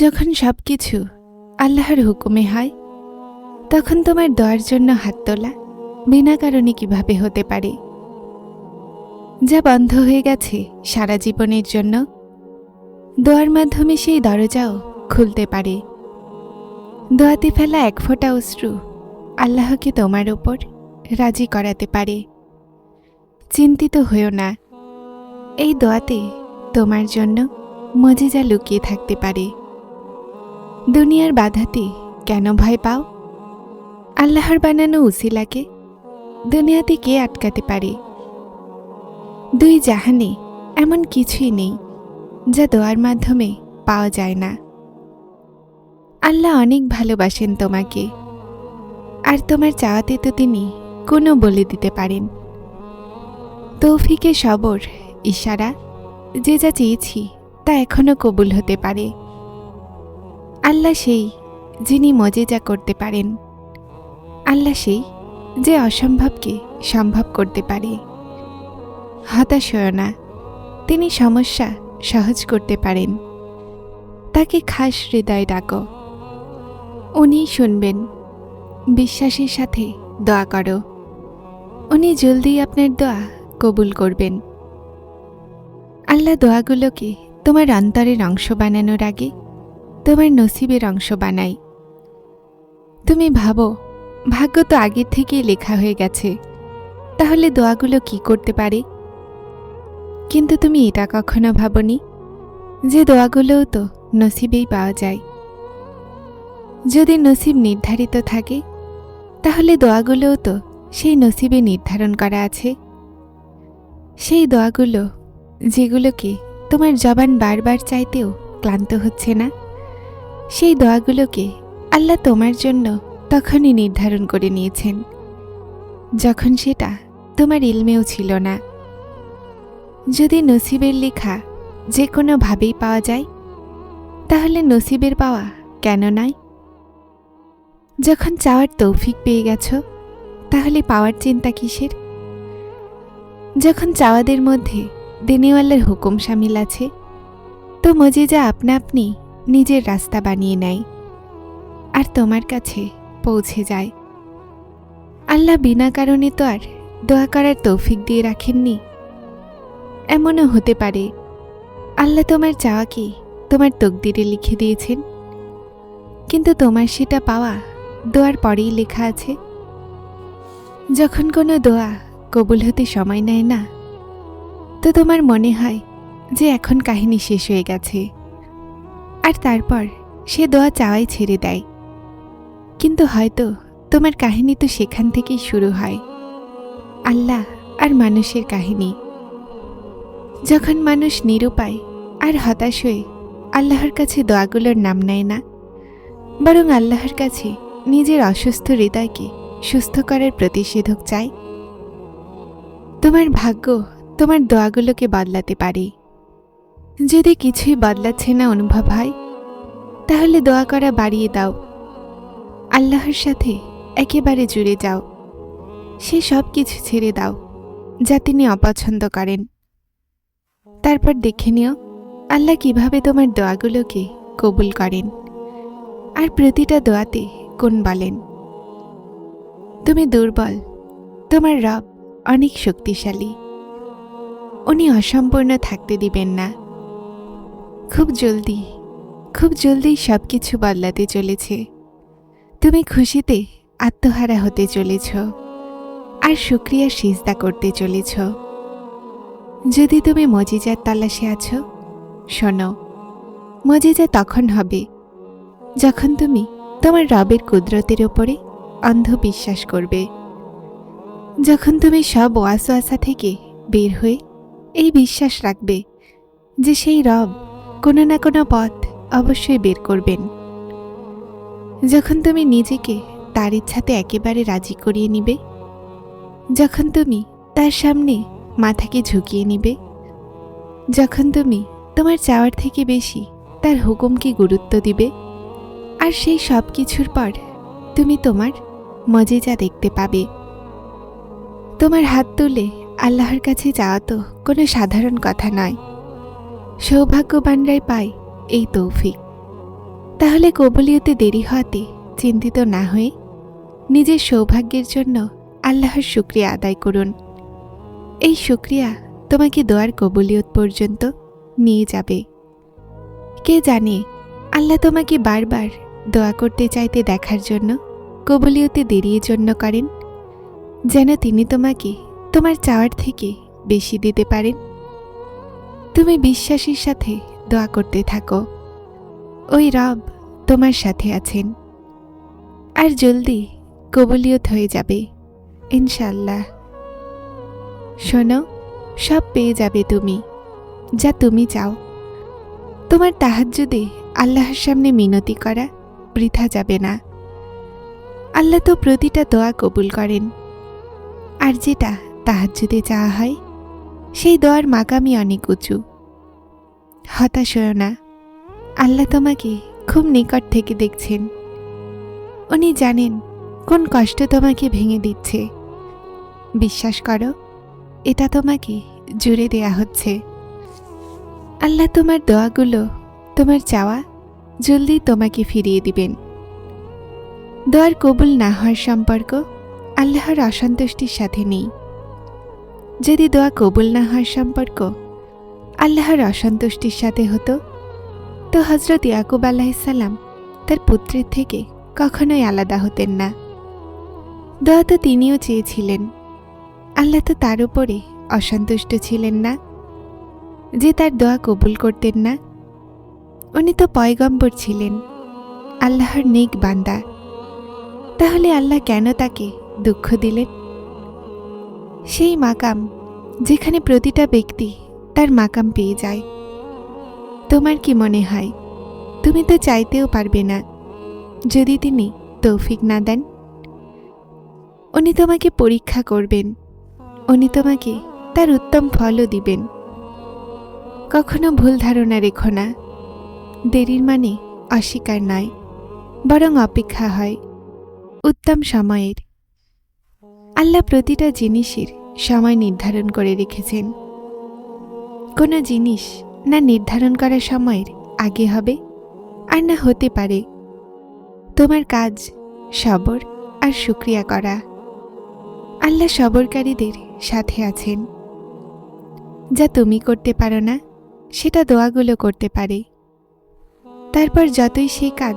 যখন সব কিছু আল্লাহর হুকুমে হয়, তখন তোমার দোয়ার জন্য হাত তোলা বিনা কারণে কীভাবে হতে পারে? যা বন্ধ হয়ে গেছে সারা জীবনের জন্য, দোয়ার মাধ্যমে সেই দরজাও খুলতে পারে। দোয়াতে ফেলা এক ফোঁটা অশ্রু আল্লাহকে তোমার ওপর রাজি করাতে পারে। চিন্তিত হয়েও না, এই দোয়াতে তোমার জন্য মজিজা লুকিয়ে থাকতে পারে। দুনিয়ার বাধাতে কেন ভয় পাও? আল্লাহর বানানো উসিলাকে দুনিয়াতে কে আটকাতে পারে? দুই জাহানে এমন কিছুই নেই যা দোয়ার মাধ্যমে পাওয়া যায় না। আল্লাহ অনেক ভালোবাসেন তোমাকে, আর তোমার চাওয়াতে তো তিনি কোনো বলে দিতে পারেন। তৌফিকে সবর, ইশারা, যে যা চেয়েছি তা এখনও কবুল হতে পারে। আল্লাহ সেই যিনি মজেজা করতে পারেন। আল্লাহ সেই যে অসম্ভবকে সম্ভব করতে পারে। হতাশ হয় না, তিনি সমস্যা সহজ করতে পারেন। তাকে খাস হৃদয় ডাকো। উনি শুনবেন, বিশ্বাসের সাথে দোয়া করো। উনি জলদি আপনার দোয়া কবুল করবেন। আল্লাহ দোয়াগুলোকে তোমার অন্তরের অংশ বানানোর আগে তোমার নসিবের অংশ বানাই। তুমি ভাবো, ভাগ্য তো আগের থেকেই লেখা হয়ে গেছে। তাহলে দোয়াগুলো কি করতে পারে? কিন্তু তুমি এটা কখনো ভাবনি যে দোয়াগুলোও তো নসিবেই পাওয়া যায়। যদি নসিব নির্ধারিত থাকে, তাহলে দোয়াগুলোও তো সেই নসিবে নির্ধারণ করা আছে। সেই দোয়াগুলো, যেগুলোকে তোমার জবান বারবার চাইতেও ক্লান্ত হচ্ছে না? সেই দোয়াগুলোকে আল্লাহ তোমার জন্য তখনই নির্ধারণ করে নিয়েছেন, যখন সেটা তোমার ইলমেও ছিল না। যদি নসিবের লেখা যে কোনোভাবেই পাওয়া যায়, তাহলে নসিবের পাওয়া কেন নয়? যখন চাওয়ার তৌফিক পেয়ে গেছ, তাহলে পাওয়ার চিন্তা কিসের? যখন চাওয়াদের মধ্যে দেনেওয়ালার হুকুম সামিল আছে, তো মজিজা আপনা আপনি নিজের রাস্তা বানিয়ে নেয়। আর তোমার কাছে পৌঁছে যায়। আল্লাহ বিনা কারণে তো আর দোয়া করার তৌফিক দিয়ে রাখেননি। এমনও হতে পারে। আল্লাহ তোমার চাওয়াকে তোমার তকদিরে লিখে দিয়েছেন। কিন্তু তোমার সেটা পাওয়া দোয়ার পরেই লেখা আছে। যখন কোনো দোয়া কবুল হতে সময় নেয় না, তো তোমার মনে হয় যে এখন কাহিনী শেষ হয়ে গেছে। আর তারপর সে দোয়া চাওয়াই ছেড়ে দেয়। কিন্তু হয়তো তোমার কাহিনী তো সেখান থেকেই শুরু হয়। আল্লাহ আর মানুষের কাহিনী। যখন মানুষ নিরুপায় আর হতাশ হয়ে আল্লাহর কাছে দোয়াগুলোর নাম নেয় না, বরং আল্লাহর কাছে নিজের অসুস্থ হৃদয়কে সুস্থ করার প্রতিষেধক চাই তোমার ভাগ্য তোমার দোয়াগুলোকে বদলাতে পারে। যদি কিছুই বদলাচ্ছে না অনুভব হয় তাহলে দোয়া করা বাড়িয়ে দাও। আল্লাহর সাথে একেবারে জুড়ে যাও। সে সব কিছু ছেড়ে দাও, যা তিনি অপছন্দ করেন। তারপর দেখে নিও, আল্লাহ কীভাবে তোমার দোয়াগুলোকে কবুল করেন। আর প্রতিটা দোয়াতে কোন বলেন। তুমি দুর্বল, তোমার রব অনেক শক্তিশালী। উনি অসম্পূর্ণ থাকতে দিবেন না। খুব জলদি খুব জলদি সব কিছু বদলাতে চলেছে। তুমি খুশিতে আত্মহারা হতে চলেছ আর সুক্রিয়া সিজদা করতে চলেছ। যদি তুমি মজিজার তালাশে আছো, শোনো, মজিজা তখন হবে, যখন তুমি তোমার রবের কুদরতের ওপরে অন্ধ বিশ্বাস করবে। যখন তুমি সব ওয়াসওয়াসা থেকে বের হয়ে এই বিশ্বাস রাখবে যে সেই রব কোনো না কোনো পথ অবশ্যই বের করবেন। যখন তুমি নিজেকে তার ইচ্ছাতে একেবারে রাজি করিয়ে নিবে, যখন তুমি তার সামনে মাথাকে ঝুঁকিয়ে নিবে, যখন তুমি তোমার চাওয়ার থেকে বেশি তার হুকুমকে গুরুত্ব দিবে, আর সেই সব কিছুর পর তুমি তোমার মজেজা দেখতে পাবে। তোমার হাত তুলে আল্লাহর কাছে যাওয়া তো কোনো সাধারণ কথা নয়। সৌভাগ্যবানরাই পায় এই তৌফিক। তাহলে কবুলিয়তে দেরি হওয়াতে চিন্তিত না হয়ে নিজের সৌভাগ্যের জন্য আল্লাহর শুক্রিয়া আদায় করুন। এই শুক্রিয়া তোমাকে দোয়ার কবুলিয়ত পর্যন্ত নিয়ে যাবে। কে জানে আল্লাহ তোমাকে বারবার দোয়া করতে চাইতে দেখার জন্য কবুলিয়তে দেরিয়ে জন্য করেন? যেন তিনি তোমাকে তোমার চাওয়ার থেকে বেশি দিতে পারেন। তুমি বিশ্বাসের সাথে দোয়া করতে থাকো। ওই রব তোমার সাথে আছেন। আর জলদি কবুলিয়ত হয়ে যাবে ইনশাল্লাহ শোনো, সব পেয়ে যাবে তুমি, যা তুমি চাও। তোমার তাহাজ্জুদে আল্লাহর সামনে মিনতি করা বৃথা যাবে না। আল্লাহ তো প্রতিটা দোয়া কবুল করেন। আর যেটা তাহাজ্জুদে চাওয়া হয়, সেই দোয়ার মাকামি অনেক উঁচু। হতাশ হও না। আল্লাহ তোমাকে খুব নিকট থেকে দেখছেন। উনি জানেন কোন কষ্ট তোমাকে ভেঙে দিচ্ছে। বিশ্বাস করো, এটা তোমাকে জুড়ে দেয়া হচ্ছে। আল্লাহ তোমার দোয়াগুলো, তোমার চাওয়া জলদি তোমাকে ফিরিয়ে দিবেন। দোয়ার কবুল না হওয়ার সম্পর্ক আল্লাহর অসন্তুষ্টির সাথে নেই। যদি দোয়া কবুল না হওয়ার সম্পর্ক আল্লাহর অসন্তুষ্টির সাথে হতো। তো হজরত ইয়াকুব আলাহিসাল্লাম তার পুত্রের থেকে কখনোই আলাদা হতেন না। দোয়া তো তিনিও চেয়েছিলেন। আল্লাহ তো তার উপরে অসন্তুষ্ট ছিলেন না। যে তার দোয়া কবুল করতেন না, উনি তো পয়গম্বর ছিলেন, আল্লাহর নেক বান্দা। তাহলে আল্লাহ কেন তাকে দুঃখ দিলেন? সেই মাকাম যেখানে প্রতিটা ব্যক্তি তার মাকাম পেয়ে যায়। তোমার কি মনে হয়? তুমি তো চাইতেও পারবে না। যদি তিনি তৌফিক না দেন, উনি তোমাকে পরীক্ষা করবেন। উনি তোমাকে তার উত্তম ফলও দিবেন। কখনো ভুল ধারণা রেখো না। দেরির মানে অস্বীকার নয়, বরং অপেক্ষা হয় উত্তম সময়ের। আল্লাহ প্রতিটা জিনিসের সময় নির্ধারণ করে রেখেছেন। কোনো জিনিস না নির্ধারণ করা সময়ের আগে হবে আর না হতে পারে। তোমার কাজ সবর আর শুক্রিয়া করা। আল্লাহ সবরকারীদের সাথে আছেন। যা তুমি করতে পারো না, সেটা দোয়াগুলো করতে পারে। তারপর যতই সেই কাজ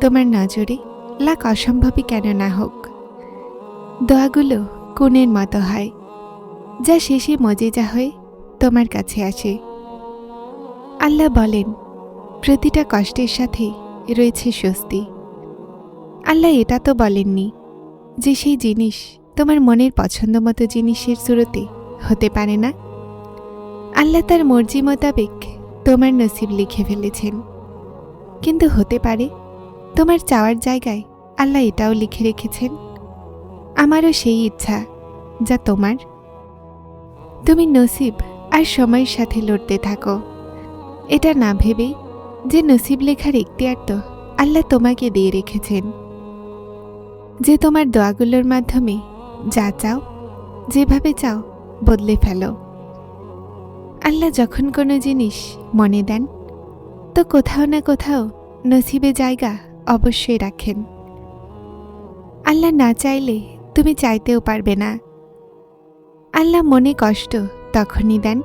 তোমার নজরে লাখ অসম্ভবই কেন না হোক, দোয়াগুলো কোণের মতো হয়। যা শেষে মজেজা হয়ে তোমার কাছে আসে। আল্লাহ বলেন, প্রতিটা কষ্টের সাথে রয়েছে স্বস্তি। আল্লাহ এটা তো বলেননি যে সেই জিনিস তোমার মনের পছন্দ মতো জিনিসের শুরুতে হতে পারে না। আল্লাহ তার মর্জি মোতাবেক তোমার নসিব লিখে ফেলেছেন। কিন্তু হতে পারে, তোমার চাওয়ার জায়গায় আল্লাহ এটাও লিখে রেখেছেন, আমারও সেই ইচ্ছা যা তোমার। তুমি নসিব আর সময়ের সাথে লড়তে থাকো। এটা না ভেবেই যে নসিব লেখার এখতিয়ার তো আল্লাহ তোমাকে দিয়ে রেখেছেন। যে তোমার দোয়াগুলোর মাধ্যমে যা চাও, যেভাবে চাও বদলে ফেলো। আল্লাহ যখন কোনো জিনিস মনে দেন, তো কোথাও না কোথাও নসিবে জায়গা অবশ্যই রাখেন। আল্লাহ না চাইলে তুমি চাইতেও পারবে না। আল্লাহ মনে কষ্ট তখনই দেন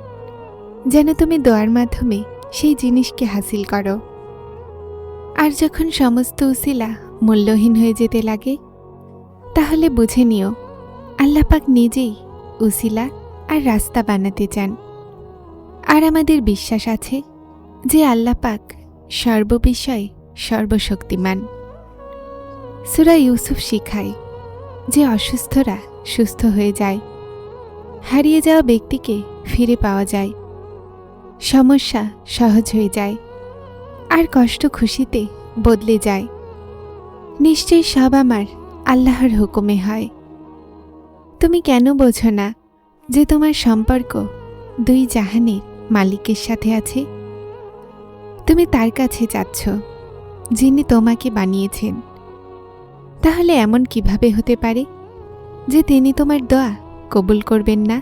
যেন তুমি দোয়ার মাধ্যমে সেই জিনিসকে হাসিল করো। আর যখন সমস্ত উসিলা মূল্যহীন হয়ে যেতে লাগে, তাহলে বুঝে নিও, আল্লাপাক নিজেই উসিলা আর রাস্তা বানাতে চান। আর আমাদের বিশ্বাস আছে যে আল্লাপাক সর্ববিষয়ে সর্বশক্তিমান। সুরা ইউসুফ শিখায় যে অসুস্থরা সুস্থ হয়ে যায়, হারিয়ে যাওয়া ব্যক্তিকে ফিরে পাওয়া যায়। সমস্যা সহজ হয়ে যায়। আর কষ্ট খুশিতে বদলে যায়। নিশ্চয়ই সব আমার আল্লাহর হুকুমে হয়। তুমি কেন বোঝো না যে তোমার সম্পর্ক দুই জাহানের মালিকের সাথে আছে? তুমি তার কাছে যাচ্ছ, যিনি তোমাকে বানিয়েছেন। তাহলে এমন কীভাবে হতে পারে যে তিনি তোমার দোয়া কবুল করবেন না?